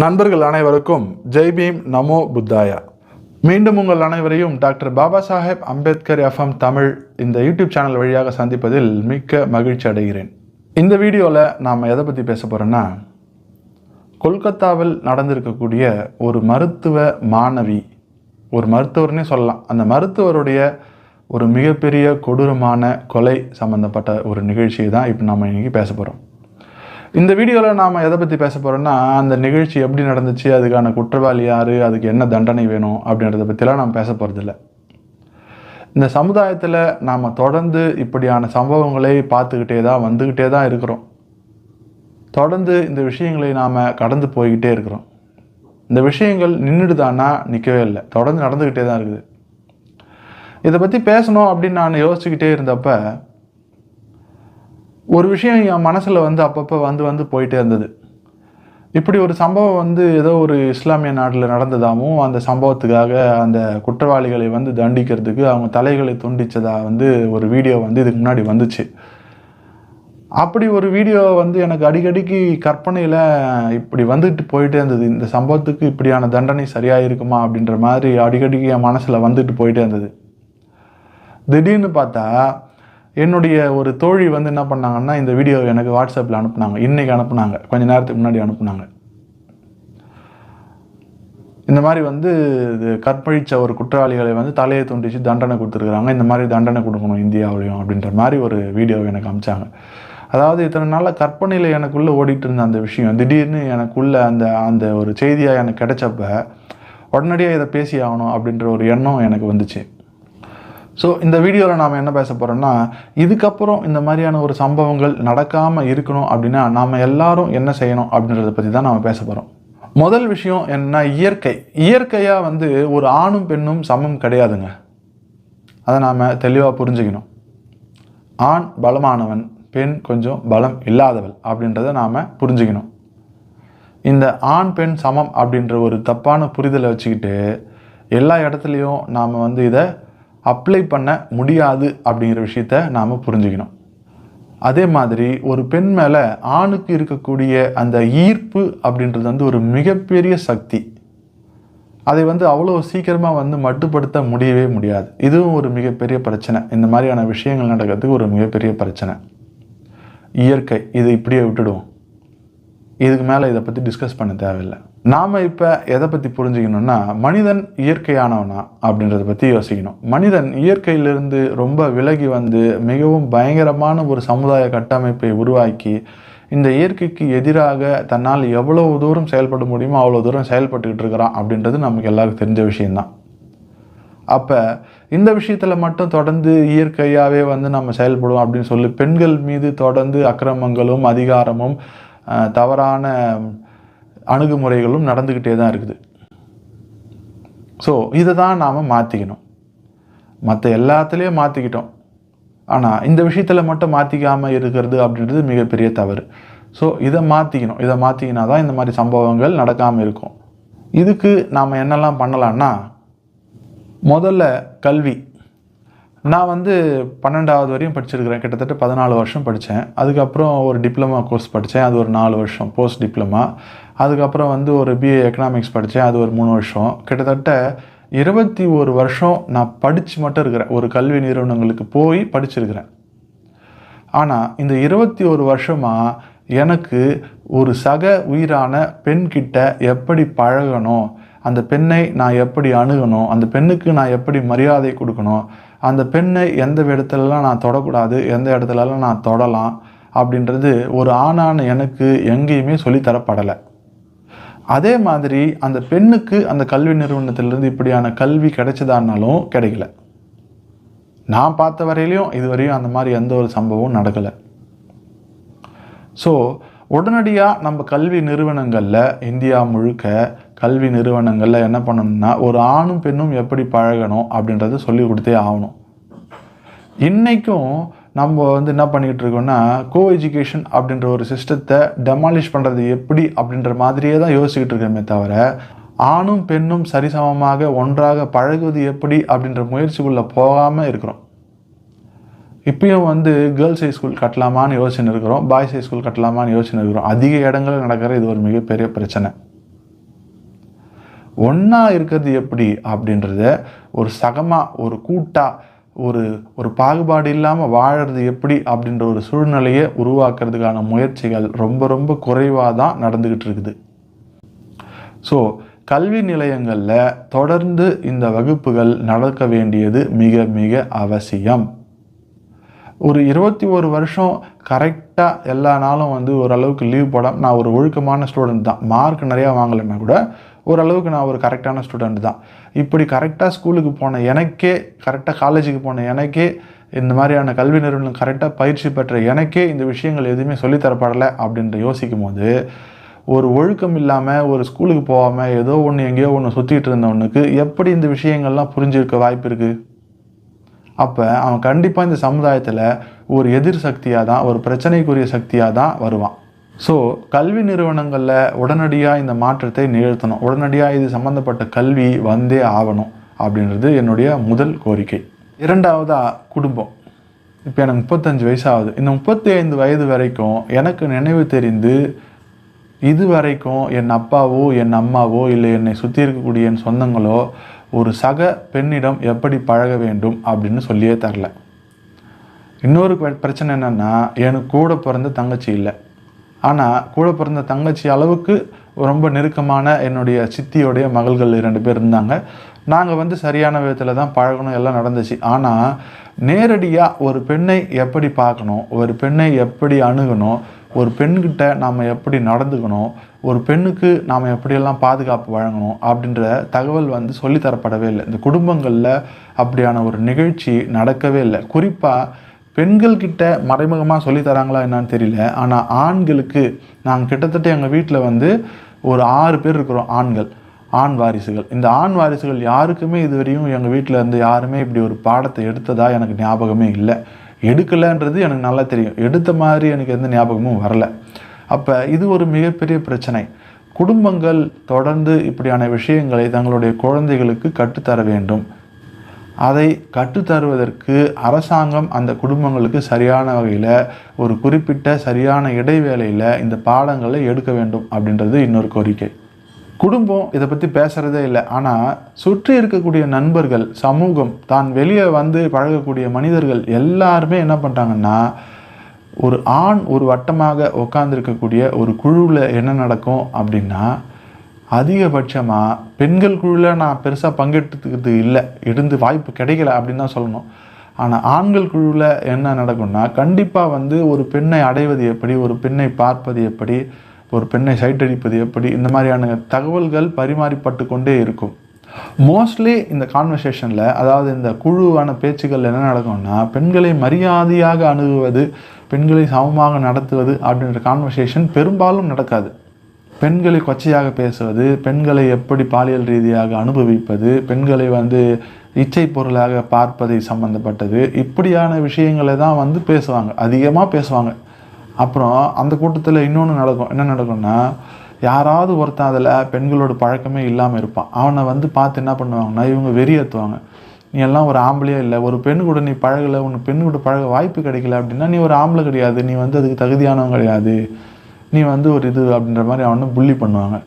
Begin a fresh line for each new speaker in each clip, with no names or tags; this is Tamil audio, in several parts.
நண்பர்கள் அனைவருக்கும் ஜெய் பீம் நமோ புத்தாயா. மீண்டும் உங்கள் அனைவரையும் டாக்டர் பாபா சாஹேப் அம்பேத்கர் எஃப்எம் தமிழ் இந்த யூடியூப் சேனல் வழியாக சந்திப்பதில் மிக்க மகிழ்ச்சி அடைகிறேன். இந்த வீடியோவில் நாம் எதை பற்றி பேச போகிறோன்னா கொல்கத்தாவில் நடந்திருக்கக்கூடிய ஒரு மருத்துவ மாணவி ஒரு மருத்துவர்னே சொல்லலாம். அந்த மருத்துவருடைய ஒரு மிகப்பெரிய கொடூரமான கொலை சம்மந்தப்பட்ட ஒரு நிகழ்ச்சியை தான் இப்போ நம்ம இன்றைக்கி பேச போகிறோம் இந்த வீடியோவில் நாம் எதை பற்றி பேச போகிறோம்னா அந்த நிகழ்ச்சி எப்படி நடந்துச்சு அதுக்கான குற்றவாளி யார் அதுக்கு என்ன தண்டனை வேணும் அப்படின்றத பற்றிலாம் நாம் பேச போகிறதில்ல இந்த சமுதாயத்தில் நாம் தொடர்ந்து இப்படியான சம்பவங்களை பார்த்துக்கிட்டே தான் வந்துக்கிட்டே தான் இருக்கிறோம். தொடர்ந்து இந்த விஷயங்களை நாம் கடந்து போய்கிட்டே இருக்கிறோம். இந்த விஷயங்கள் நின்றுடுதானா நிற்கவே இல்லை. தொடர்ந்து நடந்துக்கிட்டே தான் இருக்குது. இதை பற்றி பேசணும் அப்படின்னு நான் யோசிச்சுக்கிட்டே இருந்தப்போ ஒரு விஷயம் என் மனசில் வந்து அப்பப்போ வந்து வந்து போயிட்டே இருந்தது. இப்படி ஒரு சம்பவம் வந்து ஏதோ ஒரு இஸ்லாமிய நாட்டில் நடந்ததாகவும் அந்த சம்பவத்துக்காக அந்த குற்றவாளிகளை வந்து தண்டிக்கிறதுக்கு அவங்க தலைகளை துண்டிச்சதா வந்து ஒரு வீடியோ வந்து இதுக்கு முன்னாடி வந்துச்சு. அப்படி ஒரு வீடியோ வந்து எனக்கு அடிக்கடிக்கு கற்பனையில் இப்படி வந்துட்டு போயிட்டே இருந்தது. இந்த சம்பவத்துக்கு இப்படியான தண்டனை சரியாக இருக்குமா அப்படின்ற மாதிரி அடிக்கடிக்கு என் மனசில் வந்துட்டு போயிட்டே இருந்தது. திடீர்னு பார்த்தா என்னுடைய ஒரு தோழி வந்து என்ன பண்ணாங்கன்னா இந்த வீடியோ எனக்கு வாட்ஸ்அப்பில் அனுப்புனாங்க. இன்றைக்கி அனுப்புனாங்க. கொஞ்ச நேரத்துக்கு முன்னாடி அனுப்புனாங்க. இந்த மாதிரி வந்து இது கற்பழித்த ஒரு குற்றவாளிகளை வந்து தலையை துண்டிச்சு தண்டனை கொடுத்துருக்குறாங்க. இந்த மாதிரி தண்டனை கொடுக்கணும் இந்தியாவிலையும் அப்படின்ற மாதிரி ஒரு வீடியோ எனக்கு அமிச்சாங்க அதாவது இத்தனை நாளில் கற்பனையில் எனக்குள்ளே ஓடிட்டு இருந்த அந்த விஷயம் திடீர்னு எனக்குள்ளே அந்த அந்த ஒரு செய்தியாக எனக்கு கிடைச்சப்ப உடனடியாக இதை பேசி ஆகணும் அப்படின்ற ஒரு எண்ணம் எனக்கு வந்துச்சு. ஸோ இந்த வீடியோவில் நாம் என்ன பேச போகிறோம்னா இதுக்கப்புறம் இந்த மாதிரியான ஒரு சம்பவங்கள் நடக்காமல் இருக்கணும் அப்படின்னா நாம் எல்லாரும் என்ன செய்யணும் அப்படின்றத பற்றி தான் நாம் பேச போகிறோம் முதல் விஷயம் என்ன இயற்கை. இயற்கையாக வந்து ஒரு ஆணும் பெண்ணும் சமம் கிடையாதுங்க. அதை நாம் தெளிவாக புரிஞ்சுக்கணும். ஆண் பலமானவன் பெண் கொஞ்சம் பலம் இல்லாதவள் அப்படின்றத நாம் புரிஞ்சுக்கணும். இந்த ஆண் பெண் சமம் அப்படின்ற ஒரு தப்பான புரிதலை வச்சுக்கிட்டு எல்லா இடத்துலையும் நாம் வந்து இதை அப்ளை பண்ண முடியாது அப்படிங்கிற விஷயத்த நாம் புரிஞ்சுக்கணும். அதே மாதிரி ஒரு பெண் மேலே ஆணுக்கு இருக்கக்கூடிய அந்த ஈர்ப்பு அப்படின்றது வந்து ஒரு மிகப்பெரிய சக்தி. அதை வந்து அவ்வளோ சீக்கிரமாக வந்து மட்டுப்படுத்த முடியவே முடியாது. இதுவும் ஒரு மிகப்பெரிய பிரச்சனை. இந்த மாதிரியான விஷயங்கள் நடக்கிறதுக்கு ஒரு மிகப்பெரிய பிரச்சனை. இயற்கை இதை இப்படியே விட்டுடுவோம். இதுக்கு மேலே இதை பற்றி டிஸ்கஸ் பண்ண தேவையில்லை. நாம் இப்போ எதை பற்றி புரிஞ்சுக்கணும்னா மனிதன் இயற்கையானவனா அப்படின்றத பற்றி யோசிக்கணும். மனிதன் இயற்கையிலிருந்து ரொம்ப விலகி வந்து மிகவும் பயங்கரமான ஒரு சமுதாய கட்டமைப்பை உருவாக்கி இந்த இயற்கைக்கு எதிராக தன்னால் எவ்வளவு தூரம் செயல்பட முடியுமோ அவ்வளோ தூரம் செயல்பட்டுக்கிட்டு இருக்கிறான் அப்படின்றது நமக்கு எல்லாருக்கும் தெரிஞ்ச விஷயந்தான் அப்போ இந்த விஷயத்தில் மட்டும் தொடர்ந்து இயற்கையாகவே வந்து நம்ம செயல்படுவோம் அப்படின்னு சொல்லி பெண்கள் மீது தொடர்ந்து அக்கிரமங்களும் அதிகாரமும் தவறான அணுகுமுறைகளும் நடந்துக்கிட்டே தான் இருக்குது. ஸோ இதை தான் நாம் மாற்றிக்கணும் மற்ற எல்லாத்துலேயும் மாற்றிக்கிட்டோம் ஆனால் இந்த விஷயத்தில் மட்டும் மாற்றிக்காமல் இருக்கிறது அப்படின்றது மிகப்பெரிய தவறு. ஸோ இதை மாற்றிக்கணும் இதை மாற்றிக்கினா தான் இந்த மாதிரி சம்பவங்கள் நடக்காமல் இருக்கும். இதுக்கு நாம் என்னெல்லாம் பண்ணலான்னா முதல்ல கல்வி. நான் வந்து பன்னெண்டாவது வரையும் படிச்சிருக்கிறேன். கிட்டத்தட்ட பதினாலு வருஷம் படித்தேன் அதுக்கப்புறம் ஒரு டிப்ளமா கோர்ஸ் படித்தேன் அது ஒரு நாலு வருஷம் போஸ்ட் டிப்ளமா. அதுக்கப்புறம் வந்து ஒரு பிஏ எக்கனாமிக்ஸ் படித்தேன். அது ஒரு மூணு வருஷம். கிட்டத்தட்ட இருபத்தி ஒரு வருஷம் நான் படித்து மட்டும் இருக்கிறேன். ஒரு கல்வி நிறுவனங்களுக்கு போய் படிச்சிருக்கிறேன். ஆனால் இந்த இருபத்தி ஒரு வருஷமாக எனக்கு ஒரு சக உயிரான பெண்கிட்ட எப்படி பழகணும் அந்த பெண்ணை நான் எப்படி அணுகணும் அந்த பெண்ணுக்கு நான் எப்படி மரியாதை கொடுக்கணும் அந்த பெண்ணை எந்த இடத்துலலாம் நான் தொடக்கூடாது எந்த இடத்துலலாம் நான் தொடலாம் அப்படின்றது ஒரு ஆணான எனக்கு எங்கேயுமே சொல்லித்தரப்படலை. அதே மாதிரி அந்த பெண்ணுக்கு அந்த கல்வி நிறுவனத்திலிருந்து இப்படியான கல்வி கிடைச்சதானாலும் கிடைக்கல. நான் பார்த்த வரையிலையும் இதுவரையும் அந்த மாதிரி எந்த ஒரு சம்பவம் நடக்கலை. ஸோ உடனடியாக நம்ம கல்வி நிறுவனங்களில் இந்தியா முழுக்க கல்வி நிறுவனங்களில் என்ன பண்ணணும்னா ஒரு ஆணும் பெண்ணும் எப்படி பழகணும் அப்படின்றத சொல்லி கொடுத்தே ஆகணும். இன்றைக்கும் நம்ம வந்து என்ன பண்ணிக்கிட்டு இருக்கோம்னா கோ எஜுகேஷன் அப்படின்ற ஒரு சிஸ்டத்தை டெமாலிஷ் பண்ணுறது எப்படி அப்படின்ற மாதிரியே தான் யோசிச்சுக்கிட்டு இருக்கோமே தவிர ஆணும் பெண்ணும் சரிசமமாக ஒன்றாக பழகுவது எப்படி அப்படின்ற முயற்சிக்குள்ளே போகாமல் இருக்கிறோம். இப்பயும் வந்து கேர்ள்ஸ் ஹை ஸ்கூல் கட்டலாமான்னு யோசனை இருக்கிறோம் பாய்ஸ் ஹை ஸ்கூல் கட்டலாமான்னு யோசனை இருக்கிறோம். அதிக இடங்களில் நடக்கிற இது ஒரு மிகப்பெரிய பிரச்சனை. ஒன்றா இருக்கிறது எப்படி அப்படின்றத ஒரு சகமாக ஒரு கூட்டாக ஒரு ஒரு பாகுபாடு இல்லாமல் வாழறது எப்படி அப்படின்ற ஒரு சூழ்நிலையை உருவாக்குறதுக்கான முயற்சிகள் ரொம்ப ரொம்ப குறைவாக தான் நடந்துக்கிட்டு இருக்குது ஸோ கல்வி நிலையங்களில் தொடர்ந்து இந்த வகுப்புகள் நடக்க வேண்டியது மிக மிக அவசியம். ஒரு இருபத்தி ஒரு வருஷம் கரெக்டாக எல்லா நாளும் வந்து ஓரளவுக்கு லீவ் போட நான் ஒரு ஒழுக்கமான ஸ்டூடெண்ட் தான். மார்க் நிறையா வாங்கலைன்னா கூட ஓரளவுக்கு நான் ஒரு கரெக்டான ஸ்டூடெண்ட் தான். இப்படி கரெக்டாக ஸ்கூலுக்கு போன எனக்கே கரெக்டாக காலேஜுக்கு போன எனக்கே இந்த மாதிரியான கல்வி நிறுவனம் கரெக்டாக பயிற்சி பெற்ற எனக்கே இந்த விஷயங்கள் எதுவுமே சொல்லித்தரப்படலை அப்படின்ற யோசிக்கும் போது ஒரு ஒழுக்கம் இல்லாமல் ஒரு ஸ்கூலுக்கு போகாமல் ஏதோ ஒன்று எங்கேயோ ஒன்று சுற்றிட்டு இருந்தவனுக்கு எப்படி இந்த விஷயங்கள்லாம் புரிஞ்சிருக்க வாய்ப்பு இருக்குது அப்போ அவன் கண்டிப்பாக இந்த சமுதாயத்தில் ஒரு எதிர் சக்தியாக தான் ஒரு பிரச்சனைக்குரிய சக்தியாக தான் வருவான். ஸோ கல்வி நிறுவனங்களில் உடனடியாக இந்த மாற்றத்தை நிகழ்த்தணும். உடனடியாக இது சம்மந்தப்பட்ட கல்வி வந்தே ஆகணும் அப்படின்றது என்னுடைய முதல் கோரிக்கை. இரண்டாவதாக குடும்பம். இப்போ எனக்கு முப்பத்தஞ்சு வயசாகுது. இந்த முப்பத்தி ஐந்து வயது வரைக்கும் எனக்கு நினைவு தெரிந்து இது வரைக்கும் என் அப்பாவோ என் அம்மாவோ இல்லை என்னை சுற்றி இருக்கக்கூடிய என் சொந்தங்களோ ஒரு சக பெண்ணிடம் எப்படி பழக வேண்டும் அப்படின்னு சொல்லியே தரல. இன்னொரு பிரச்சனை என்னென்னா எனக்கு கூட பிறந்த தங்கச்சி இல்லை. ஆனால் கூட பிறந்த தங்கச்சி அளவுக்கு ரொம்ப நெருக்கமான என்னுடைய சித்தியோடைய மகள்கள் இரண்டு பேர் இருந்தாங்க. நாங்கள் வந்து சரியான விதத்தில் தான் பழகணும் எல்லாம் நடந்துச்சு. ஆனால் நேரடியாக ஒரு பெண்ணை எப்படி பார்க்கணும் ஒரு பெண்ணை எப்படி அணுகணும் ஒரு பெண்கிட்ட நாம் எப்படி நடந்துக்கணும் ஒரு பெண்ணுக்கு நாம் எப்படியெல்லாம் பாதுகாப்பு வழங்கணும் அப்படின்ற தகவல் வந்து சொல்லித்தரப்படவே இல்லை. இந்த குடும்பங்களில் அப்படியான ஒரு நிகழ்ச்சி நடக்கவே இல்லை. குறிப்பாக பெண்கள்கிட்ட மறைமுகமாக சொல்லித்தராங்களா தராங்களா தெரியல. ஆனால் ஆண்களுக்கு நாங்கள் கிட்டத்தட்ட எங்கள் வீட்டில் வந்து ஒரு ஆறு பேர் இருக்கிறோம் ஆண்கள் ஆண் வாரிசுகள். இந்த ஆண் வாரிசுகள் யாருக்குமே இதுவரையும் எங்கள் வீட்டில் இருந்து யாருமே இப்படி ஒரு பாடத்தை எடுத்ததா எனக்கு ஞாபகமே இல்லை. எடுக்கலைன்றது எனக்கு நல்லா தெரியும். எடுத்த மாதிரி எனக்கு எந்த ஞாபகமும் வரல. அப்போ இது ஒரு மிகப்பெரிய பிரச்சனை. குடும்பங்கள் தொடர்ந்து இப்படியான விஷயங்களை தங்களுடைய குழந்தைகளுக்கு கற்றுத்தர வேண்டும். அதை கற்றுத்தருவதற்கு அரசாங்கம் அந்த குடும்பங்களுக்கு சரியான வகையில் ஒரு குறிப்பிட்ட சரியான இடைவேளையில் இந்த பாடங்களை எடுக்க வேண்டும் அப்படின்றது இன்னொரு கோரிக்கை. குடும்பம் இதை பற்றி பேசுகிறதே இல்லை. ஆனால் சுற்றி இருக்கக்கூடிய நண்பர்கள் சமூகம் தான் வெளியே வந்து பழகக்கூடிய மனிதர்கள் எல்லாருமே என்ன பண்ணுறாங்கன்னா ஒரு ஆண் ஒரு வட்டமாக உட்காந்துருக்கக்கூடிய ஒரு குழுவில் என்ன நடக்கும் அப்படின்னா அதிகபட்சமாக பெண்கள் குழுவில் நான் பெருசாக பங்கெடுத்துக்கிறது இல்லை. இருந்து வாய்ப்பு கிடைக்கல அப்படின்னு தான் சொல்லணும். ஆனால் ஆண்கள் குழுவில் என்ன நடக்கும்னா கண்டிப்பாக வந்து ஒரு பெண்ணை அடைவது எப்படி ஒரு பெண்ணை பார்ப்பது எப்படி ஒரு பெண்ணை சைட்டடிப்பது எப்படி இந்த மாதிரியான தகவல்கள் பரிமாறிப்பட்டு கொண்டே இருக்கும். மோஸ்ட்லி இந்த கான்வர்சேஷனில் அதாவது இந்த குழுவான பேச்சுக்கள் என்ன நடக்கும்னா பெண்களை மரியாதையாக அணுகுவது பெண்களை சமமாக நடத்துவது அப்படின்ற கான்வர்சேஷன் பெரும்பாலும் நடக்காது. பெண்களை கொச்சையாக பேசுவது பெண்களை எப்படி பாலியல் ரீதியாக அனுபவிப்பது பெண்களை வந்து இச்சை பொருளாக பார்ப்பதை சம்மந்தப்பட்டது இப்படியான விஷயங்களை தான் வந்து பேசுவாங்க. அதிகமாக பேசுவாங்க. அப்புறம் அந்த கூட்டத்தில் இன்னொன்று நடக்கும். என்ன நடக்கும்னா யாராவது ஒருத்தன் அதில் பெண்களோட பழக்கமே இல்லாமல் இருப்பான். அவனை வந்து பார்த்து என்ன பண்ணுவாங்கன்னா இவங்க வெறியேற்றுவாங்க நீ எல்லாம் ஒரு ஆம்பளையே இல்லை. ஒரு பெண் கூட நீ பழகலை. உனக்கு பெண் கூட பழக வாய்ப்பு கிடைக்கல அப்படின்னா நீ ஒரு ஆம்பளை கிடையாது. நீ வந்து அதுக்கு தகுதியானவன் கிடையாது. நீ வந்து ஒரு இது அப்படின்ற மாதிரி அவனை புள்ளி பண்ணுவாங்க.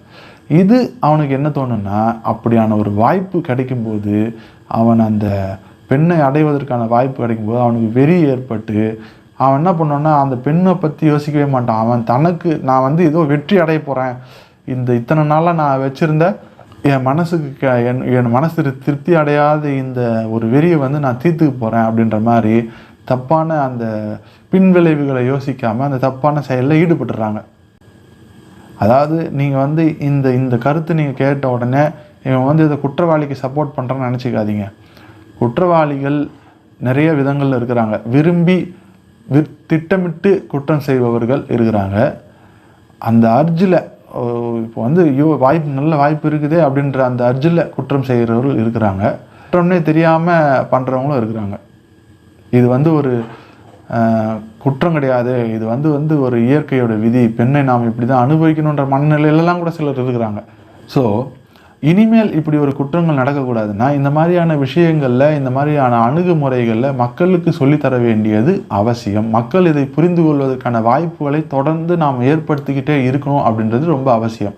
இது அவனுக்கு என்ன தோணுன்னா அப்படியான ஒரு வாய்ப்பு கிடைக்கும்போது அவன் அந்த பெண்ணை அடைவதற்கான வாய்ப்பு கிடைக்கும்போது அவனுக்கு வெறி ஏற்பட்டு அவன் என்ன பண்ணோன்னா அந்த பெண்ணை பற்றி யோசிக்கவே மாட்டான். அவன் தனக்கு நான் வந்து ஏதோ வெற்றி அடைய போகிறேன் இந்த இத்தனை நாளாக நான் வச்சுருந்த என் மனசுக்கு க- என் என் மனசு திருப்தி அடையாத இந்த ஒரு வெறியை வந்து நான் தீர்த்துக்க போகிறேன் அப்படின்ற மாதிரி தப்பான அந்த பின்விளைவுகளை யோசிக்காமல் அந்த தப்பான செயலில் ஈடுபட்டுறாங்க. அதாவது நீங்கள் வந்து இந்த இந்த கருத்து நீங்கள் கேட்ட உடனே இவன் வந்து இதை குற்றவாளிக்கு சப்போர்ட் பண்ணுறான்னு நினச்சிக்காதீங்க. குற்றவாளிகள் நிறைய விதங்களில் இருக்கிறாங்க. விரும்பி வி திட்டமிட்டு குற்றம் செய்பவர்கள் இருக்கிறாங்க. அந்த அர்ஜில் இப்போ வந்து ஐயோ வாய்ப்பு நல்ல வாய்ப்பு இருக்குதே அப்படின்ற அந்த அர்ஜில் குற்றம் செய்கிறவர்கள் இருக்கிறாங்க. குற்றம்னே தெரியாமல் பண்ணுறவங்களும் இருக்கிறாங்க. இது வந்து ஒரு குற்றம் கிடையாது. இது வந்து வந்து ஒரு இயற்கையோட விதி. பெண்ணை நாம் இப்படி தான் அனுபவிக்கணுன்ற மனநிலையிலலாம் கூட சிலர் இருக்கிறாங்க. ஸோ இனிமேல் இப்படி ஒரு குற்றங்கள் நடக்கக்கூடாதுன்னா இந்த மாதிரியான விஷயங்களில் இந்த மாதிரியான அணுகுமுறைகளில் மக்களுக்கு சொல்லித்தர வேண்டியது அவசியம். மக்கள் இதை புரிந்து கொள்வதற்கான வாய்ப்புகளை தொடர்ந்து நாம் ஏற்படுத்திக்கிட்டே இருக்கணும் அப்படின்றது ரொம்ப அவசியம்.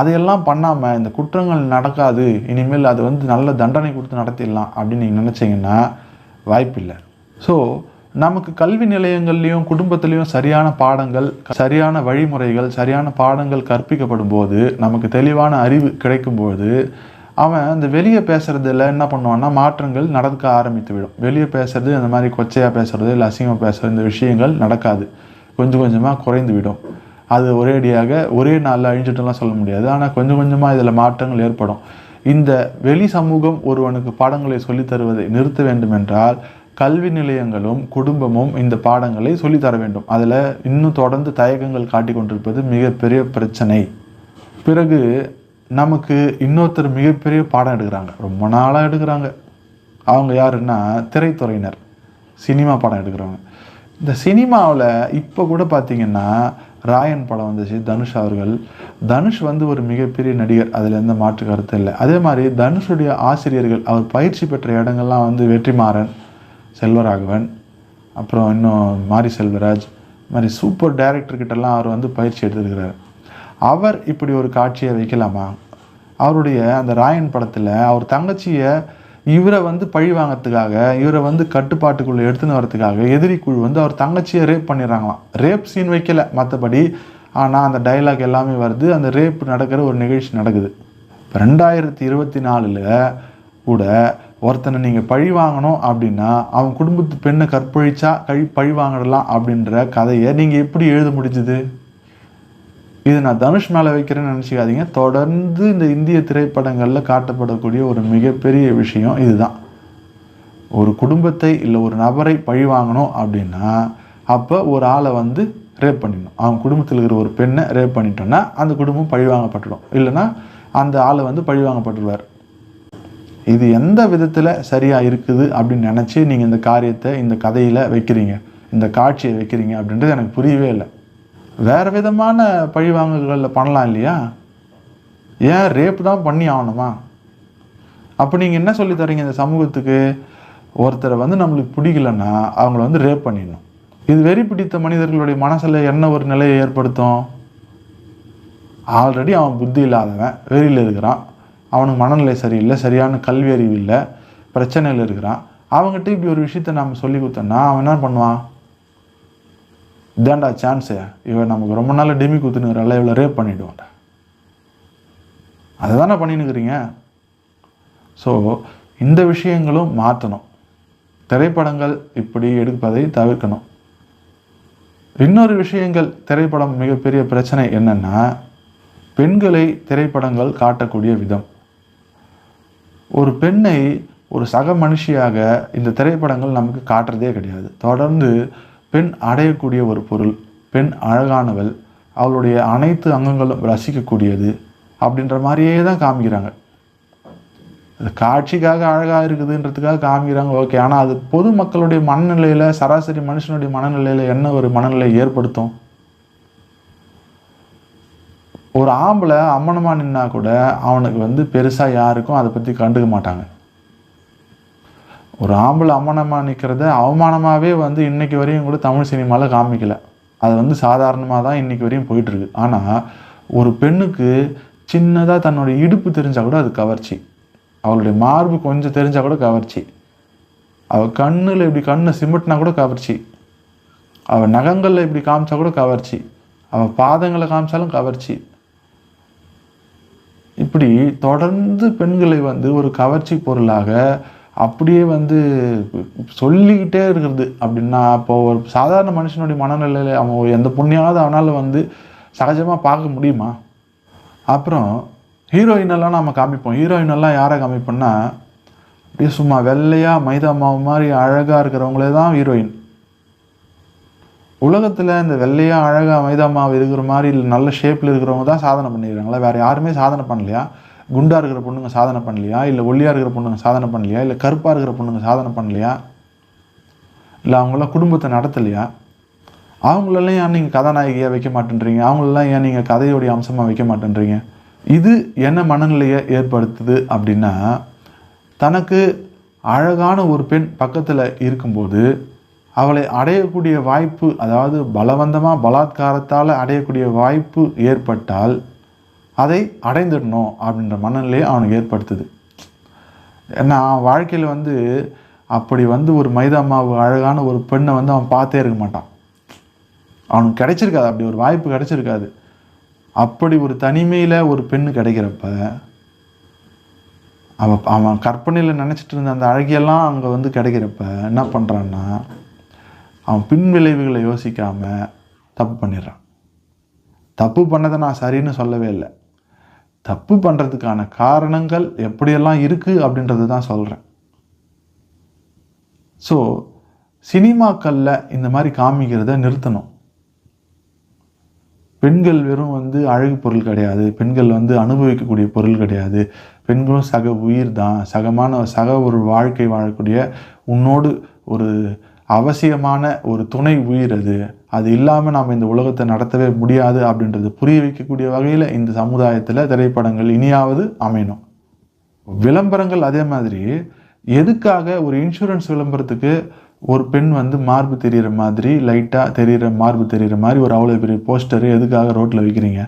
அதையெல்லாம் பண்ணாமல் இந்த குற்றங்கள் நடக்காது இனிமேல் அது வந்து நல்ல தண்டனை கொடுத்து நடத்திடலாம் அப்படின்னு நீங்கள் நினச்சிங்கன்னா வாய்ப்பில்லை. ஸோ நமக்கு கல்வி நிலையங்கள்லையும் குடும்பத்திலையும் சரியான பாடங்கள் சரியான வழிமுறைகள் சரியான பாடங்கள் கற்பிக்கப்படும் போது நமக்கு தெளிவான அறிவு கிடைக்கும்போது அவன் அந்த வெளியே பேசுறதுல என்ன பண்ணுவான்னா மாற்றங்கள் நடக்க ஆரம்பித்து விடும். வெளியே பேசுறது அந்த மாதிரி கொச்சையாக பேசுறது இல்லை அசிங்கமாக பேசுறது இந்த விஷயங்கள் நடக்காது. கொஞ்சம் கொஞ்சமாக குறைந்து விடும். அது ஒரேடியாக ஒரே நாளில் அழிஞ்சிட்டுலாம் சொல்ல முடியாது. ஆனால் கொஞ்சம் கொஞ்சமாக இதில் மாற்றங்கள் ஏற்படும். இந்த வெளி சமூகம் ஒருவனுக்கு பாடங்களை சொல்லித்தருவதை நிறுத்த வேண்டும் என்றால் கல்வி நிலையங்களும் குடும்பமும் இந்த பாடங்களை சொல்லித் தர வேண்டும். அதில் இன்னும் தொடர்ந்து தயக்கங்கள் காட்டிக் கொண்டிருப்பது மிகப்பெரிய பிரச்சனை. பிறகு நமக்கு இன்னொருத்தர் மிகப்பெரிய பாடம் எடுக்கிறாங்க. ரொம்ப நாளாக எடுக்கிறாங்க. அவங்க யாருன்னா திரைத்துறையினர். சினிமா படம் எடுக்கிறவங்க. இந்த சினிமாவில் இப்போ கூட பார்த்தீங்கன்னா ராயன் படம் வந்துச்சு தனுஷ் அவர்கள். தனுஷ் வந்து ஒரு மிகப்பெரிய நடிகர். அதில் எந்த மாற்று கருத்து இல்லை. அதே மாதிரி தனுஷுடைய ஆசிரியர்கள் அவர் பயிற்சி பெற்ற இடங்கள்லாம் வந்து வெற்றிமாறன். செல்வராகவன் அப்புறம் இன்னும் மாரி செல்வராஜ் மாதிரி சூப்பர் டைரக்டர்கிட்டலாம் அவர் வந்து பயிற்சி எடுத்துருக்கிறார். அவர் இப்படி ஒரு காட்சியை வைக்கலாமா? அவருடைய அந்த ராயன் படத்தில் அவர் தங்கச்சியை இவரை வந்து பழி வாங்கறதுக்காக இவரை வந்து கட்டுப்பாட்டுக்குள்ளே எடுத்துன்னு வரதுக்காக எதிரி குழு வந்து அவர் தங்கச்சியை ரேப் பண்ணிடுறாங்களாம். ரேப் சீன் வைக்கல மற்றபடி ஆனால் அந்த டைலாக் எல்லாமே வருது. அந்த ரேப் நடக்கிற ஒரு நிகழ்ச்சி நடக்குது. இப்போ ரெண்டாயிரத்தி இருபத்தி நாலில் கூட ஒருத்தனை நீங்கள் பழி வாங்கணும் அப்படின்னா அவன் குடும்பத்து பெண்ணை கற்பழிச்சா கழி பழி வாங்கிடலாம் அப்படின்ற கதையை நீங்கள் எப்படி எழுத முடிஞ்சுது? இது நான் தனுஷ் மேலே வைக்கிறேன்னு நினச்சிக்காதீங்க. தொடர்ந்து இந்த இந்திய திரைப்படங்களில் காட்டப்படக்கூடிய ஒரு மிகப்பெரிய விஷயம் இதுதான். ஒரு குடும்பத்தை இல்லை ஒரு நபரை பழி வாங்கணும் அப்படின்னா அப்போ ஒரு ஆளை வந்து ரேப் பண்ணிடணும். அவங்க குடும்பத்தில் இருக்கிற ஒரு பெண்ணை ரேப் பண்ணிட்டோன்னா அந்த குடும்பம் பழி வாங்கப்பட்டுடும். இல்லைன்னா அந்த ஆளை வந்து பழி வாங்கப்பட்டுருவார். இது எந்த விதத்தில் சரியாக இருக்குது அப்படின்னு நினச்சி நீங்கள் இந்த காரியத்தை இந்த கதையில் வைக்கிறீங்க. இந்த காட்சியை வைக்கிறீங்க அப்படின்றது எனக்கு புரியவே இல்லை. வேறு விதமான பழிவாங்கல்களில் பண்ணலாம் இல்லையா? ஏன் ரேப் தான் பண்ணி ஆகணுமா? அப்போ நீங்கள் என்ன சொல்லி தரீங்க இந்த சமூகத்துக்கு? ஒருத்தரை வந்து நம்மளுக்கு பிடிக்கலன்னா அவங்கள வந்து ரேப் பண்ணிடணும். இது வெறி பிடித்த மனிதர்களுடைய மனசில் என்ன ஒரு நிலையை ஏற்படுத்தும்? ஆல்ரெடி அவன் புத்தி இல்லாதவன் வெறியில் இருக்கிறான். அவனுக்கு மனநிலை சரியில்லை சரியான கல்வி அறிவு இல்லை பிரச்சனையில் இருக்கிறான். அவங்ககிட்ட இப்படி ஒரு விஷயத்த நம்ம சொல்லி கொடுத்தோன்னா அவன் என்ன பண்ணுவான்? இதாண்டா சான்ஸு இவன் நமக்கு ரொம்ப நாள் டெமி குத்துனுங்கிறால இவ்வளோ ரேப் பண்ணிவிடுவான்டா அதை தானே பண்ணினுக்கிறீங்க? ஸோ இந்த விஷயங்களும் மாற்றணும் திரைப்படங்கள் இப்படி எடுப்பதை தவிர்க்கணும். இன்னொரு விஷயங்கள் திரைப்படம் மிகப்பெரிய பிரச்சனை என்னென்னா பெண்களை திரைப்படங்கள் காட்டக்கூடிய விதம். ஒரு பெண்ணை ஒரு சக மனுஷியாக இந்த திரைப்படங்கள் நமக்கு காட்டுறதே கிடையாது. தொடர்ந்து பெண் அடையக்கூடிய ஒரு பொருள் பெண் அழகானவள் அவளுடைய அனைத்து அங்கங்களும் ரசிக்கக்கூடியது அப்படின்ற மாதிரியே தான் காமிக்கிறாங்க. அது காட்சிக்காக அழகாக இருக்குதுன்றதுக்காக காமிக்கிறாங்க ஓகே. ஆனால் அது பொதுமக்களுடைய மனநிலையில் சராசரி மனுஷனுடைய மனநிலையில் என்ன ஒரு மனநிலை ஏற்படுத்தும்? ஒரு ஆம்பளை அம்மனமாக நின்னா கூட அவனுக்கு வந்து பெருசாக யாருக்கும் அதை பற்றி கண்டுக்க மாட்டாங்க. ஒரு ஆம்பளை அம்மனமாக நிற்கிறத அவமானமாகவே வந்து இன்றைக்கி வரையும் கூட தமிழ் சினிமாவில் காமிக்கல. அது வந்து சாதாரணமாக தான் இன்னைக்கு வரையும் போயிட்டுருக்கு. ஆனால் ஒரு பெண்ணுக்கு சின்னதாக தன்னுடைய இடுப்பு தெரிஞ்சால் கூட அது கவர்ச்சி. அவளுடைய மார்பு கொஞ்சம் தெரிஞ்சால் கூட கவர்ச்சி. அவள் கண்ணில் இப்படி கண்ணை சிமிட்டினா கூட கவர்ச்சி. அவள் நகங்களில் இப்படி காமிச்சா கூட கவர்ச்சி. அவள் பாதங்களை காமிச்சாலும் கவர்ச்சி. இப்படி தொடர்ந்து பெண்களை வந்து ஒரு கவர்ச்சி பொருளாக அப்படியே வந்து சொல்லிக்கிட்டே இருக்கிறது அப்படின்னா அப்போ ஒரு சாதாரண மனுஷனுடைய மனநிலையில் அவன் எந்த புண்ணியாவது அவனால் வந்து சகஜமாக பார்க்க முடியுமா? அப்புறம் ஹீரோயினெல்லாம் நம்ம காமிப்போம். ஹீரோயினெல்லாம் யாரை காமிப்போம்னா அப்படியே சும்மா வெள்ளையாக மைதா மாவு மாதிரி அழகாக இருக்கிறவங்களே தான் ஹீரோயின் உலகத்தில் இந்த வெள்ளையாக அழகாக மைதா மாவு இருக்கிற மாதிரி இல்லை நல்ல ஷேப்பில் இருக்கிறவங்க தான் சாதனை பண்ணிடுறாங்களா வேறு யாருமே சாதனை பண்ணலையா? குண்டாக இருக்கிற பொண்ணுங்க சாதனை பண்ணலையா? இல்லை ஒல்லியாக இருக்கிற பொண்ணுங்க சாதனை பண்ணலையா? இல்லை கருப்பாக இருக்கிற பொண்ணுங்க சாதனை பண்ணலையா? இல்லை அவங்களாம் குடும்பத்தை நடத்தலையா? அவங்களெல்லாம் ஏன் நீங்கள் கதாநாயகியாக வைக்க மாட்டேன்றீங்க? அவங்களெல்லாம் ஏன் நீங்கள் கதையோடைய அம்சமாக வைக்க மாட்டேன்றீங்க? இது என்ன மனநிலையை ஏற்படுத்துது அப்படின்னா தனக்கு அழகான ஒரு பெண் பக்கத்தில் இருக்கும்போது அவளை அடையக்கூடிய வாய்ப்பு அதாவது பலவந்தமாக பலாத்காரத்தால் அடையக்கூடிய வாய்ப்பு ஏற்பட்டால் அதை அடைந்துடணும் அப்படின்ற மனநிலையை அவனுக்கு ஏற்படுத்துது. ஏன்னா வாழ்க்கையில் வந்து அப்படி வந்து ஒரு மைதா மாவு அழகான ஒரு பெண்ணை வந்து அவன் பார்த்தே இருக்க மாட்டான். அவனுக்கு கிடைச்சிருக்காது அப்படி ஒரு வாய்ப்பு கிடைச்சிருக்காது. அப்படி ஒரு தனிமையில் ஒரு பெண்ணு கிடைக்கிறப்ப அவன் அவன் கற்பனையில் நினச்சிட்டு இருந்த அந்த அழகியெல்லாம் அங்கே வந்து கிடைக்கிறப்ப என்ன பண்ணுறான்னா அவன் பின் விளைவுகளை யோசிக்காமல் தப்பு பண்ணிடுறான். தப்பு பண்ணதை நான் சரின்னு சொல்லவே இல்லை. தப்பு பண்ணுறதுக்கான காரணங்கள் எப்படியெல்லாம் இருக்குது அப்படின்றது தான் சொல்கிறேன் ஸோ சினிமாக்களில் இந்த மாதிரி காமிக்கிறத நிறுத்தணும். பெண்கள் வெறும் வந்து அழகு பொருள் கிடையாது. பெண்கள் வந்து அனுபவிக்கக்கூடிய பொருள் கிடையாது. பெண்களும் சக உயிர் தான். சகமான சக ஒரு வாழ்க்கை வாழக்கூடிய உன்னோடு ஒரு அவசியமான ஒரு துணை உயிர் அது. அது இல்லாமல் நாம் இந்த உலகத்தை நடத்தவே முடியாது அப்படின்றது புரிய வைக்கக்கூடிய வகையில் இந்த சமுதாயத்தில் திரைப்படங்கள் இனியாவது அமையணும். விளம்பரங்கள் அதே மாதிரி எதுக்காக ஒரு இன்சூரன்ஸ் விளம்பரத்துக்கு ஒரு பெண் வந்து மார்பு தெரிகிற மாதிரி லைட்டாக தெரிகிற மார்பு தெரிகிற மாதிரி ஒரு அவ்வளோ பெரிய போஸ்டர் எதுக்காக ரோட்டில் வைக்கிறீங்க?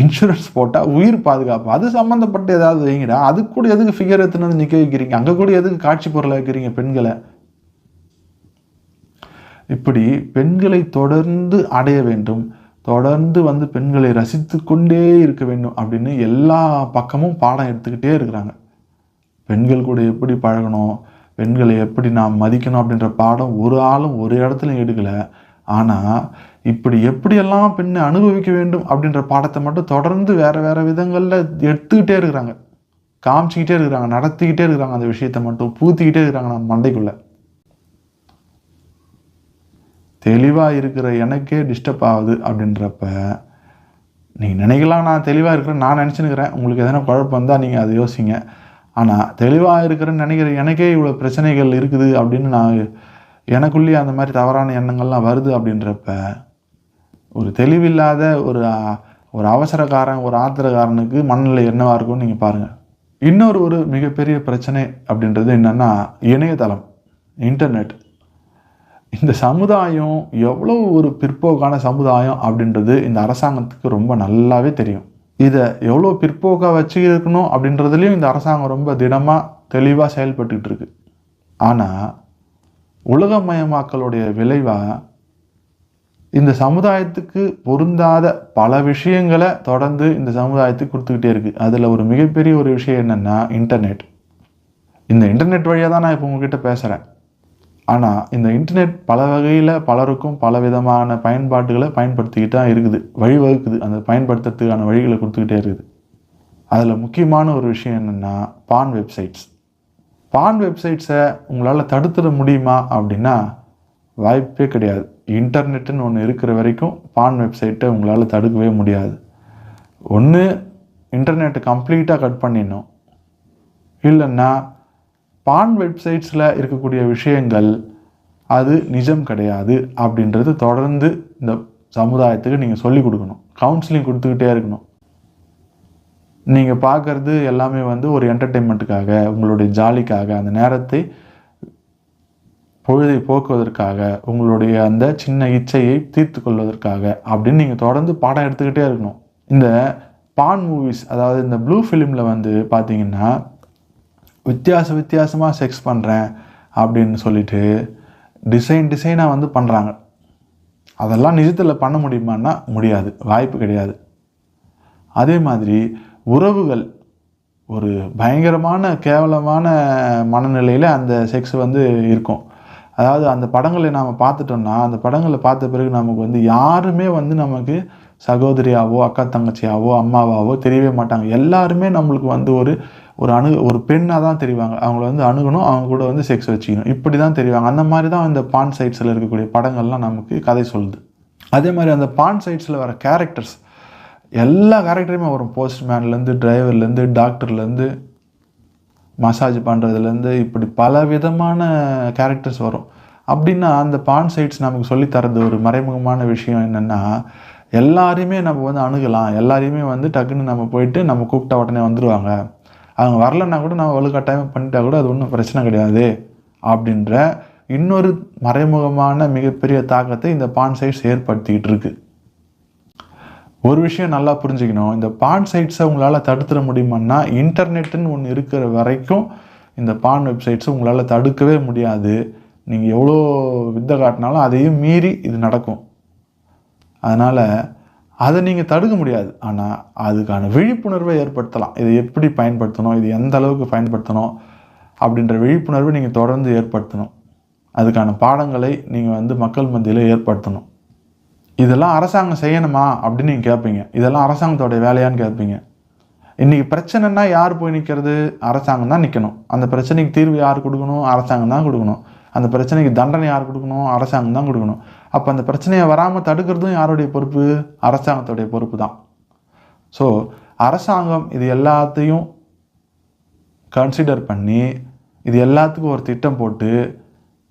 இன்சூரன்ஸ் போட்டால் உயிர் பாதுகாப்பு. அது சம்மந்தப்பட்டு ஏதாவது வைங்கடா. அது கூட எதுக்கு ஃபிகர் எடுத்துன்னு நிற்க வைக்கிறீங்க? அங்கே கூட எதுக்கு காட்சி பொருளை வைக்கிறீங்க பெண்களை? இப்படி பெண்களை தொடர்ந்து அடைய வேண்டும். தொடர்ந்து வந்து பெண்களை ரசித்து கொண்டே இருக்க வேண்டும் அப்படின்னு எல்லா பக்கமும் பாடம் எடுத்துக்கிட்டே இருக்கிறாங்க. பெண்கள் கூட எப்படி பழகணும்? பெண்களை எப்படி நாம் மதிக்கணும் அப்படின்ற பாடம் ஒரு ஆளும் ஒரு இடத்துல எடுக்கலை. ஆனால் இப்படி எப்படியெல்லாம் பெண்ணை அனுபவிக்க வேண்டும் அப்படின்ற பாடத்தை மட்டும் தொடர்ந்து வேறு வேறு விதங்களில் எடுத்துக்கிட்டே இருக்கிறாங்க. காமிச்சிக்கிட்டே இருக்கிறாங்க நடத்திக்கிட்டே இருக்கிறாங்க அந்த விஷயத்தை மட்டும் பூத்திக்கிட்டே இருக்கிறாங்க நம்ம மண்டைக்குள்ளே. தெளிவாக இருக்கிற எனக்கே டிஸ்டர்ப் ஆகுது அப்படின்றப்ப நீங்கள் நினைக்கலாம் நான் தெளிவாக இருக்கிறேன் நான் நினச்சினுக்கிறேன் உங்களுக்கு எதனா குழப்பம் வந்தால் நீங்கள் அதை யோசிங்க. ஆனால் தெளிவாக இருக்கிறேன்னு நினைக்கிற எனக்கே இவ்வளோ பிரச்சனைகள் இருக்குது அப்படின்னு நான் எனக்குள்ளேயே அந்த மாதிரி தவறான எண்ணங்கள்லாம் வருது அப்படின்றப்ப ஒரு தெளிவில்லாத ஒரு ஒரு அவசரக்காரன் ஒரு ஆத்திரக்காரனுக்கு மனநிலை என்னவாக இருக்கும்னு நீங்கள் பாருங்கள் இன்னொரு ஒரு மிகப்பெரிய பிரச்சனை அப்படின்றது என்னென்னா இணையதளம் இன்டர்நெட் இந்த சமுதாயம் எவ்வளோ ஒரு பிற்போக்கான சமுதாயம் அப்படின்றது இந்த அரசாங்கத்துக்கு ரொம்ப நல்லாவே தெரியும். இதை எவ்வளோ பிற்போக்காக வச்சு இருக்கணும் அப்படின்றதுலையும் இந்த அரசாங்கம் ரொம்ப திடமாக தெளிவாக செயல்பட்டுக்கிட்டு இருக்கு. ஆனால் உலகமயமாக்கலுடைய விளைவாக இந்த சமுதாயத்துக்கு பொருந்தாத பல விஷயங்களை தொடர்ந்து இந்த சமுதாயத்துக்கு கொடுத்துக்கிட்டே இருக்குது அதில் ஒரு மிகப்பெரிய ஒரு விஷயம் என்னென்னா இன்டர்நெட் இந்த இன்டர்நெட் வழியாக தான் நான் இப்போ உங்ககிட்ட பேசுகிறேன் ஆனால் இந்த இன்டர்நெட் பல வகையில் பலருக்கும் பல விதமான பயன்பாட்டுகளை பயன்படுத்திக்கிட்டு தான் இருக்குது. வழிவகுக்குது. அந்த பயன்படுத்துறதுக்கான வழிகளை கொடுத்துக்கிட்டே இருக்குது. அதில் முக்கியமான ஒரு விஷயம் என்னென்னா பான் வெப்சைட்ஸ். பான் வெப்சைட்ஸை உங்களால் தடுத்துட முடியுமா அப்படின்னா வாய்ப்பே கிடையாது. இன்டர்நெட்டுன்னு ஒன்று இருக்கிற வரைக்கும் பான் வெப்சைட்டை உங்களால் தடுக்கவே முடியாது. ஒன்று இன்டர்நெட்டை கம்ப்ளீட்டாக கட் பண்ணிடணும். இல்லைன்னா பான் வெப்சைட்ஸில் இருக்கக்கூடிய விஷயங்கள் அது நிஜம் கிடையாது அப்படின்றது தொடர்ந்து இந்த சமுதாயத்துக்கு நீங்கள் சொல்லிக் கொடுக்கணும். கவுன்சிலிங் கொடுத்துக்கிட்டே இருக்கணும். நீங்கள் பார்க்குறது எல்லாமே வந்து ஒரு என்டர்டெயின்மெண்ட்டுக்காக உங்களுடைய ஜாலிக்காக அந்த நேரத்தை பொழுதை போக்குவதற்காக உங்களுடைய அந்த சின்ன இச்சையை தீர்த்து கொள்வதற்காக அப்படின்னு நீங்கள் தொடர்ந்து பாடம் எடுத்துக்கிட்டே இருக்கணும். இந்த பான் மூவிஸ் அதாவது இந்த ப்ளூ ஃபிலிமில் வந்து பார்த்தீங்கன்னா வித்தியாச வித்தியாசமாக செக்ஸ் பண்ணுறேன் அப்படின்னு சொல்லிட்டு டிசைன் டிசைனாக வந்து பண்ணுறாங்க அதெல்லாம் நிஜத்தில் பண்ண முடியுமான்னா முடியாது. வாய்ப்பு கிடையாது. அதே மாதிரி உறவுகள் ஒரு பயங்கரமான கேவலமான மனநிலையில் அந்த செக்ஸ் வந்து இருக்கும். அதாவது அந்த படங்களை நாம் பார்த்துட்டோம்னா அந்த படங்களை பார்த்த பிறகு நமக்கு வந்து யாருமே வந்து நமக்கு சகோதரியாவோ அக்கா தங்கச்சியாவோ அம்மாவாவோ தெரியவே மாட்டாங்க. எல்லாருமே நம்மளுக்கு வந்து ஒரு ஒரு அணு ஒரு பெண்ணாக தான் தெரிவாங்க. அவங்கள வந்து அணுகணும் அவங்க கூட வந்து செக்ஸ் வச்சுக்கணும். இப்படி தான் தெரிவாங்க. அந்த மாதிரி தான் இந்த பான் சைட்ஸில் இருக்கக்கூடிய படங்கள்லாம் நமக்கு கதை சொல்லுது. அதே மாதிரி அந்த பான் சைட்ஸில் வர கேரக்டர்ஸ் எல்லா கேரக்டருமே வரும். போஸ்ட்மேன்லேருந்து டிரைவர்லேருந்து டாக்டர்லேருந்து மசாஜ் பண்ணுறதுலேருந்து இப்படி பல விதமான கேரக்டர்ஸ் வரும். அப்படின்னா அந்த பான் சைட்ஸ் நமக்கு சொல்லித்தரது ஒரு மறைமுகமான விஷயம் என்னென்னா எல்லாரையுமே நம்ம வந்து அணுகலாம். எல்லாரையுமே வந்து டக்குன்னு நம்ம போயிட்டு நம்ம கூப்பிட்ட உடனே வந்துடுவாங்க அவங்க வரலன்னா கூட நம்ம வலுக்கட்டாயமாக பண்ணிட்டா கூட அது ஒன்றும் பிரச்சனை கிடையாது. அப்படின்ற இன்னொரு மறைமுகமான மிகப்பெரிய தாக்கத்தை இந்த பான் சைட்ஸ் ஏற்படுத்திக்கிட்டு இருக்குது ஒரு விஷயம் நல்லா புரிஞ்சுக்கணும். இந்த பான் சைட்ஸை உங்களால் தடுத்துட முடியுமான்னா இன்டர்நெட்டுன்னு ஒன்று இருக்கிற வரைக்கும் இந்த பான் வெப்சைட்ஸை உங்களால் தடுக்கவே முடியாது. நீங்கள் எவ்வளோ வித்தை காட்டினாலும் அதையும் மீறி இது நடக்கும். அதனால் அதை நீங்கள் தடுக்க முடியாது. ஆனால் அதுக்கான விழிப்புணர்வை ஏற்படுத்தலாம். இதை எப்படி பயன்படுத்தணும்? இது எந்த அளவுக்கு பயன்படுத்தணும்? அப்படின்ற விழிப்புணர்வை நீங்கள் தொடர்ந்து ஏற்படுத்தணும். அதுக்கான பாடங்களை நீங்கள் வந்து மக்கள் மத்தியில் ஏற்படுத்தணும். இதெல்லாம் அரசாங்கம் செய்யணுமா அப்படின்னு நீங்கள் கேட்பீங்க. இதெல்லாம் அரசாங்கத்தோடைய வேலையான்னு கேட்பீங்க. இன்றைக்கி பிரச்சனைனா யார் போய் நிற்கிறது அரசாங்கம் தான் நிற்கணும் அந்த பிரச்சனைக்கு தீர்வு யார் கொடுக்கணும்? அரசாங்கம் தான் கொடுக்கணும். அந்த பிரச்சனைக்கு தண்டனை யார் கொடுக்கணும்? அரசாங்கம் தான் கொடுக்கணும். அப்போ அந்த பிரச்சனையை வராமல் தடுக்கிறதும் யாருடைய பொறுப்பு? அரசாங்கத்துடைய பொறுப்பு தான். ஸோ அரசாங்கம் இது எல்லாத்தையும் கன்சிடர் பண்ணி இது எல்லாத்துக்கும் ஒரு திட்டம் போட்டு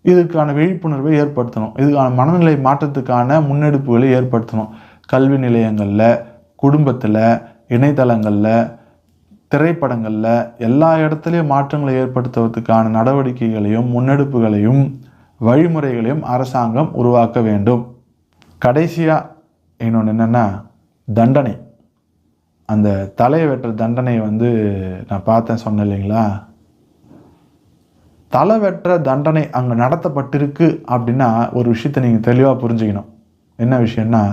இதுக்கான விழிப்புணர்வை ஏற்படுத்தணும். இதுக்கான மனநிலை மாற்றத்துக்கான முன்னெடுப்புகளை ஏற்படுத்தணும். கல்வி நிலையங்களில் குடும்பத்தில் இணையதளங்களில் திரைப்படங்களில் எல்லா இடத்துலையும் மாற்றங்களை ஏற்படுத்துவதற்கான நடவடிக்கைகளையும் முன்னெடுப்புகளையும் வழிமுறைகளையும் அரசாங்கம் உருவாக்க வேண்டும். கடைசியாக இன்னொன்று என்னென்னா தண்டனை. அந்த தலையை வெட்டுற தண்டனை வந்து நான் பார்த்தேன் சொன்னேன் இல்லைங்களா? தலை வெட்டுற தண்டனை அங்கே நடத்தப்பட்டிருக்கு அப்படின்னா ஒரு விஷயத்தை நீங்கள் தெளிவாக புரிஞ்சுக்கணும். என்ன விஷயம்னா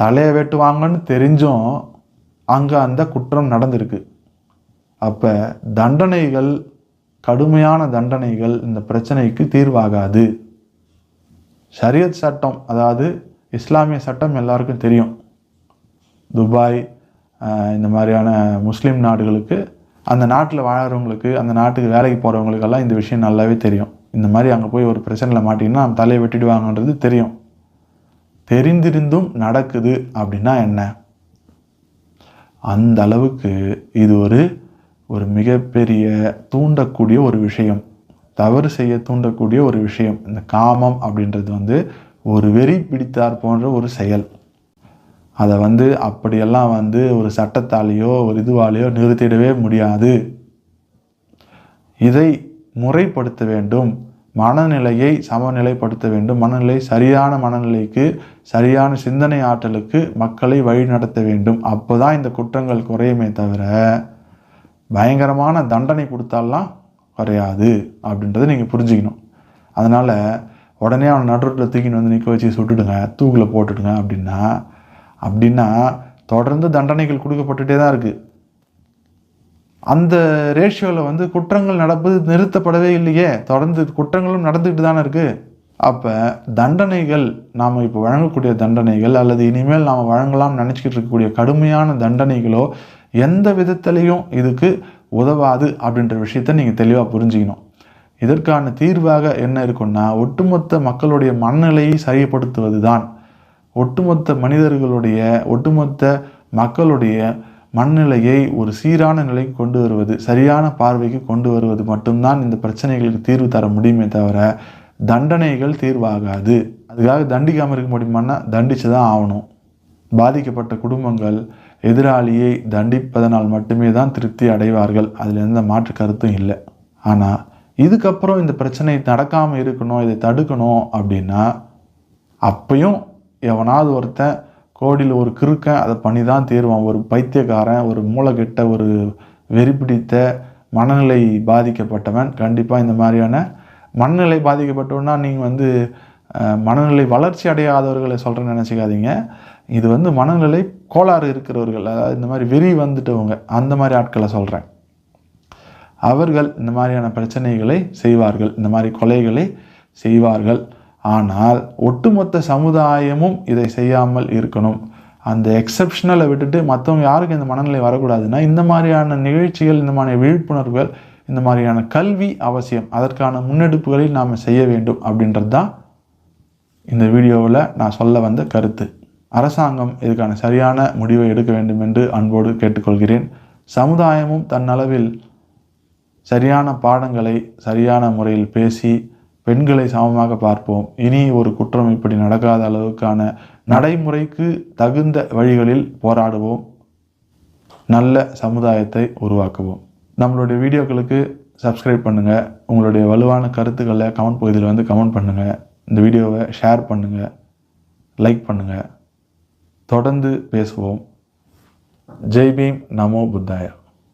தலையை வெட்டுவாங்கன்னு தெரிஞ்சும் அங்கே அந்த குற்றம் நடந்திருக்கு. அப்போ தண்டனைகள் கடுமையான தண்டனைகள் இந்த பிரச்சனைக்கு தீர்வாகாது. ஷரியத் சட்டம் அதாவது இஸ்லாமிய சட்டம் எல்லாருக்கும் தெரியும். துபாய் இந்த மாதிரியான முஸ்லீம் நாடுகளுக்கு அந்த நாட்டில் வாழறவங்களுக்கு அந்த நாட்டுக்கு வேலைக்கு போகிறவங்களுக்கெல்லாம் இந்த விஷயம் நல்லாவே தெரியும். இந்த மாதிரி அங்கே போய் ஒரு பிரச்சனையில் மாட்டிங்கன்னா தலையை வெட்டிடுவாங்கன்றது தெரியும். தெரிந்திருந்தும் நடக்குது அப்படின்னா என்ன? அந்த அளவுக்கு இது ஒரு ஒரு மிகப்பெரிய தூண்டக்கூடிய ஒரு விஷயம். தவறு செய்ய தூண்டக்கூடிய ஒரு விஷயம். இந்த காமம் அப்படின்றது வந்து ஒரு வெறி பிடித்தார் போன்ற ஒரு செயல். அதை வந்து அப்படியெல்லாம் வந்து ஒரு சட்டத்தாலேயோ ஒரு இதுவாலேயோ நிறுத்திடவே முடியாது. இதை முறைப்படுத்த வேண்டும். மனநிலையை சமநிலைப்படுத்த வேண்டும். மனநிலை சரியான மனநிலைக்கு சரியான சிந்தனை ஆற்றலுக்கு மக்களை வழிநடத்த வேண்டும். அப்போதான் இந்த குற்றங்கள் குறையுமே தவிர பயங்கரமான தண்டனை கொடுத்தாலாம் குறையாது அப்படின்றத நீங்கள் புரிஞ்சுக்கணும். அதனால் உடனே அவனை நடுவில் தூக்கின்னு வந்து நிற்க வச்சு சுட்டுடுங்க தூக்கில் போட்டுடுங்க அப்படின்னா அப்படின்னா தொடர்ந்து தண்டனைகள் கொடுக்கப்பட்டுட்டே தான் இருக்குது அந்த ரேஷியோவில் வந்து குற்றங்கள் நடப்பது நிறுத்தப்படவே இல்லையே. தொடர்ந்து குற்றங்களும் நடந்துக்கிட்டு தானே இருக்குது அப்போ தண்டனைகள் நாம் இப்போ வழங்கக்கூடிய தண்டனைகள் அல்லது இனிமேல் நாம் வழங்கலாம்னு நினச்சிக்கிட்டு இருக்கக்கூடிய கடுமையான தண்டனைகளோ எந்த விதத்திலையும் இதுக்கு உதவாது அப்படின்ற விஷயத்தை நீங்கள் தெளிவாக புரிஞ்சுக்கணும். இதற்கான தீர்வாக என்ன இருக்குன்னா ஒட்டுமொத்த மக்களுடைய மனநிலையை சரிப்படுத்துவது தான் ஒட்டுமொத்த மனிதர்களுடைய ஒட்டுமொத்த மக்களுடைய மனநிலையை ஒரு சீரான நிலைக்கு கொண்டு வருவது சரியான பார்வைக்கு கொண்டு வருவது மட்டும்தான் இந்த பிரச்சனைகளுக்கு தீர்வு தர முடியுமே தவிர தண்டனைகள் தீர்வாகாது. அதுக்காக தண்டிக்காமல் இருக்க முடியுமான்னா தண்டிச்சு தான் ஆகணும். பாதிக்கப்பட்ட குடும்பங்கள் எதிராளியை தண்டிப்பதனால் மட்டுமே தான் திருப்தி அடைவார்கள். அதில் எந்த மாற்று கருத்தும் இல்லை. ஆனால் இதுக்கப்புறம் இந்த பிரச்சனை நடக்காமல் இருக்கணும் இதை தடுக்கணும் அப்படின்னா அப்பையும் எவனாவது ஒருத்தன் கோடியில் ஒரு கிறுக்கன் அதை பண்ணி தான் தீருவான். ஒரு பைத்தியக்காரன் ஒரு மூளைகெட்ட ஒரு வெறி பிடித்த மனநிலை பாதிக்கப்பட்டவன். கண்டிப்பாக இந்த மாதிரியான மனநிலை பாதிக்கப்பட்டவன்னா நீங்கள் வந்து மனநிலை வளர்ச்சி அடையாதவர்களை சொல்கிறேன்னு நினச்சிக்காதீங்க. இது வந்து மனநிலை கோளாறு இருக்கிறவர்கள் அதாவது இந்த மாதிரி வெறி வந்துட்டவங்க அந்த மாதிரி ஆட்களை சொல்கிறேன் அவர்கள் இந்த மாதிரியான பிரச்சனைகளை செய்வார்கள் இந்த மாதிரி கொலைகளை செய்வார்கள். ஆனால் ஒட்டுமொத்த சமுதாயமும் இதை செய்யாமல் இருக்கணும். அந்த எக்ஸப்ஷனலை விட்டுட்டு மற்றவங்க யாருக்கும் இந்த மனநிலை வரக்கூடாதுன்னா இந்த மாதிரியான நிகழ்ச்சிகள் இந்த மாதிரியான விழிப்புணர்வுகள் இந்த மாதிரியான கல்வி அவசியம். அதற்கான முன்னெடுப்புகளை நாம் செய்ய வேண்டும் அப்படின்றது தான் இந்த வீடியோவில் நான் சொல்ல வந்த கருத்து. அரசாங்கம் இதுக்கான சரியான முடிவை எடுக்க வேண்டும் என்று அன்போடு கேட்டுக்கொள்கிறேன். சமுதாயமும் தன்னளவில் சரியான பாடங்களை சரியான முறையில் பேசி பெண்களை சமமாக பார்ப்போம். இனி ஒரு குற்றம் இப்படி நடக்காத அளவுக்கான நடைமுறைக்கு தகுந்த வழிகளில் போராடுவோம். நல்ல சமுதாயத்தை உருவாக்குவோம். நம்மளுடைய வீடியோக்களுக்கு சப்ஸ்கிரைப் பண்ணுங்கள் உங்களுடைய வலுவான கருத்துக்களை கமெண்ட் பகுதியில் வந்து கமெண்ட் பண்ணுங்கள் இந்த வீடியோவை ஷேர் பண்ணுங்கள் லைக் பண்ணுங்கள் தொடர்ந்து பேசுவோம். ஜெய் பீம். நமோ புத்தாயா.